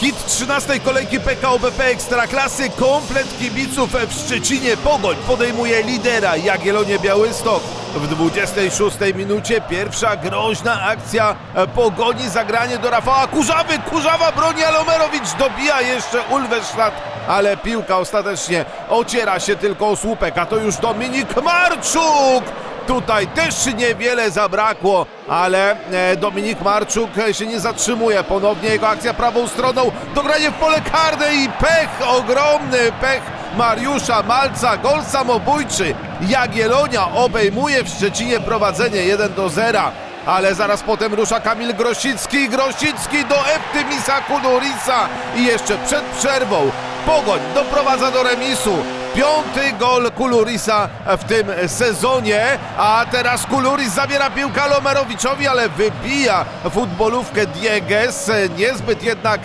Hit 13 kolejki PKO BP Ekstraklasy. Komplet kibiców w Szczecinie. Pogoń podejmuje lidera Jagiellonie Białystok. W 26 minucie pierwsza groźna akcja Pogoni. Zagranie do Rafała Kurzawy. Kurzawa broni Alomerowicz. Dobija jeszcze Ulwerszlat. Ale piłka ostatecznie ociera się tylko o słupek. A to już Dominik Marczuk. Tutaj też niewiele zabrakło, ale e, Dominik Marczuk się nie zatrzymuje. Ponownie jego akcja prawą stroną, dogranie w pole karne i pech, ogromny pech Mariusza Malca, gol samobójczy. Jagiellonia obejmuje w Szczecinie prowadzenie 1 do 0. Ale zaraz potem rusza Kamil Grosicki, Grosicki do Eptymisa Kudurisa i jeszcze przed przerwą Pogoń doprowadza do remisu. Piąty gol Kulurisa w tym sezonie, a teraz Kuluris zabiera piłkę Lomerowiczowi, ale wybija futbolówkę Dieges, niezbyt jednak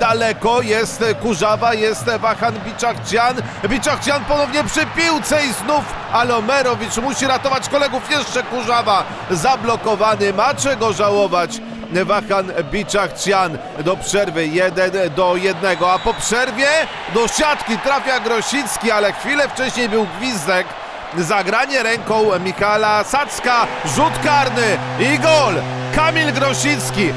daleko jest Kurzawa, jest Wahan Biczachcian. Biczachcian ponownie przy piłce i znów Alomerowicz musi ratować kolegów. Jeszcze Kurzawa zablokowany, ma czego żałować. Wahan Biczachcian do przerwy 1 do 1, a po przerwie do siatki trafia Grosicki, ale chwilę wcześniej był gwizdek. Zagranie ręką Michała Sacka, rzut karny i gol! Kamil Grosicki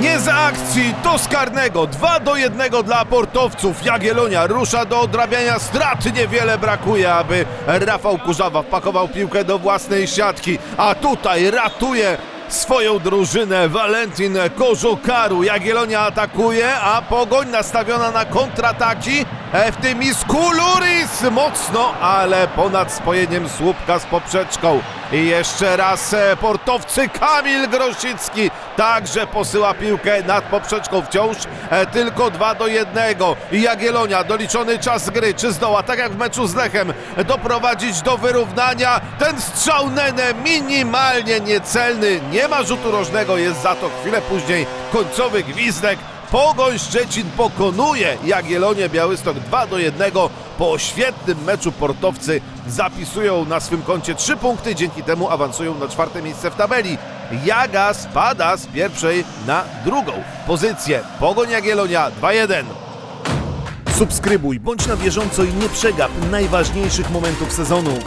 nie za akcji, to z karnego. 2 do 1 dla portowców. Jagiellonia rusza do odrabiania strat. Niewiele brakuje, aby Rafał Kurzawa wpakował piłkę do własnej siatki. A tutaj ratuje swoją drużynę Valentin Kożokaru. Jagiellonia atakuje, a Pogoń nastawiona na kontrataki. E, W tym i Skuluris mocno, ale ponad spojeniem słupka z poprzeczką. I jeszcze raz e, portowcy Kamil Grosicki także posyła piłkę nad poprzeczką wciąż e, tylko 2 do 1. I Jagiellonia doliczony czas gry. Czy zdoła, tak jak w meczu z Lechem, doprowadzić do wyrównania? Ten strzał Nene minimalnie niecelny. Nie ma rzutu rożnego, jest za to chwilę później końcowy gwizdek. Pogoń Szczecin pokonuje Jagiellonię Białystok 2 do 1. Po świetnym meczu portowcy zapisują na swym koncie 3 punkty, dzięki temu awansują na czwarte miejsce w tabeli. Jaga spada z pierwszej na drugą pozycję. Pogoń Jagiellonia 2-1. Subskrybuj, bądź na bieżąco i nie przegap najważniejszych momentów sezonu.